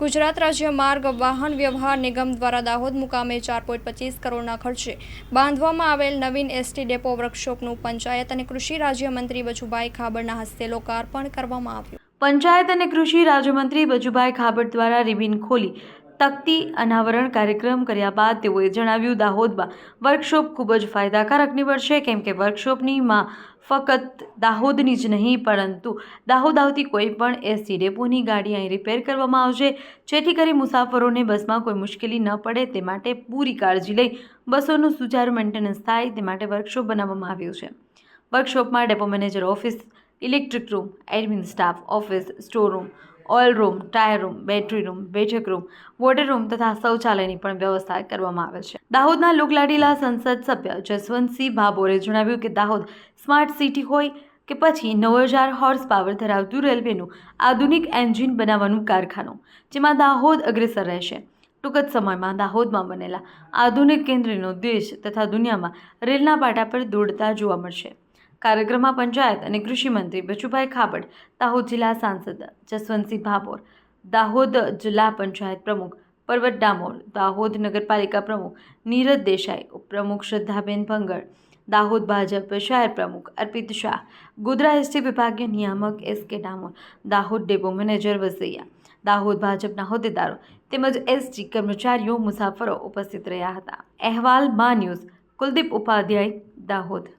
ગુજરાત રાજ્ય માર્ગ વાહન વ્યવહાર નિગમ દ્વારા દાહોદ મુકામે ચાર પોઈન્ટ પચીસ કરોડના ખર્ચે બાંધવામાં આવેલ નવીન એસટી ડેપો વર્કશોપનું પંચાયત અને કૃષિ રાજ્યમંત્રી બચુભાઈ ખાબડના હસ્તે લોકાર્પણ કરવામાં આવ્યું. પંચાયત અને કૃષિ રાજ્યમંત્રી બચુભાઈ ખાબડ દ્વારા રિબિન ખોલી તકતી અનાવરણ કાર્યક્રમ કર્યા બાદ તેઓએ જણાવ્યું, દાહોદમાં વર્કશોપ ખૂબ જ ફાયદાકારક નીવડશે, કેમ કે વર્કશોપનીમાં ફક્ત દાહોદની જ નહીં, પરંતુ દાહોદ આવતી કોઈ પણ એસટી ડેપોની ગાડી અહીં રિપેર કરવામાં આવશે. જેથી કરી મુસાફરોને બસમાં કોઈ મુશ્કેલી ન પડે, તે માટે પૂરી કાળજી લઈ બસોનું સુચારુ મેન્ટેનન્સ થાય, તે માટે વર્કશોપ બનાવવામાં આવ્યું છે. વર્કશોપમાં depot manager office electric room admin staff office store room oil room tyre room battery room બેઠક રૂમ વોટર રૂમ તથા શૌચાલયની પણ વ્યવસ્થા કરવામાં આવેલ છે. દાહોદના લોકલાડીલા સંસદ સભ્ય જસવંતસિંહ ભાભોરે જણાવ્યું કે દાહોદ સ્માર્ટ સિટી હોય કે પછી નવ હજાર હોર્સ પાવર ધરાવતું રેલવેનું આધુનિક એન્જિન બનાવવાનું કારખાનું, જેમાં દાહોદ અગ્રેસર રહેશે. ટૂંક જ સમયમાં દાહોદમાં બનેલા આધુનિક કેન્દ્રનો દેશ તથા દુનિયામાં રેલના પાટા પર દોડતા જોવા મળશે. કાર્યક્રમમાં પંચાયત અને કૃષિમંત્રી બચુભાઈ ખાબડ, દાહોદ જિલ્લા સાંસદ જસવંતસિંહ ભાભોર, દાહોદ જિલ્લા પંચાયત પ્રમુખ પર્વત ડામોર, દાહોદ નગરપાલિકા પ્રમુખ નીરજ દેસાઈ, ઉપપ્રમુખ શ્રદ્ધાબેન ભંગળ, દાહોદ ભાજપ શહેર પ્રમુખ અર્પિત શાહ, ગોધરા એસટી વિભાગીય નિયામક S K Damor, Dahod depot manager Vasaiya, Dahod ભાજપના હોદ્દેદારો તેમજ એસટી કર્મચારીઓ મુસાફરો ઉપસ્થિત રહ્યા હતા. અહેવાલ મા ન્યૂઝ કુલદીપ ઉપાધ્યાય, દાહોદ.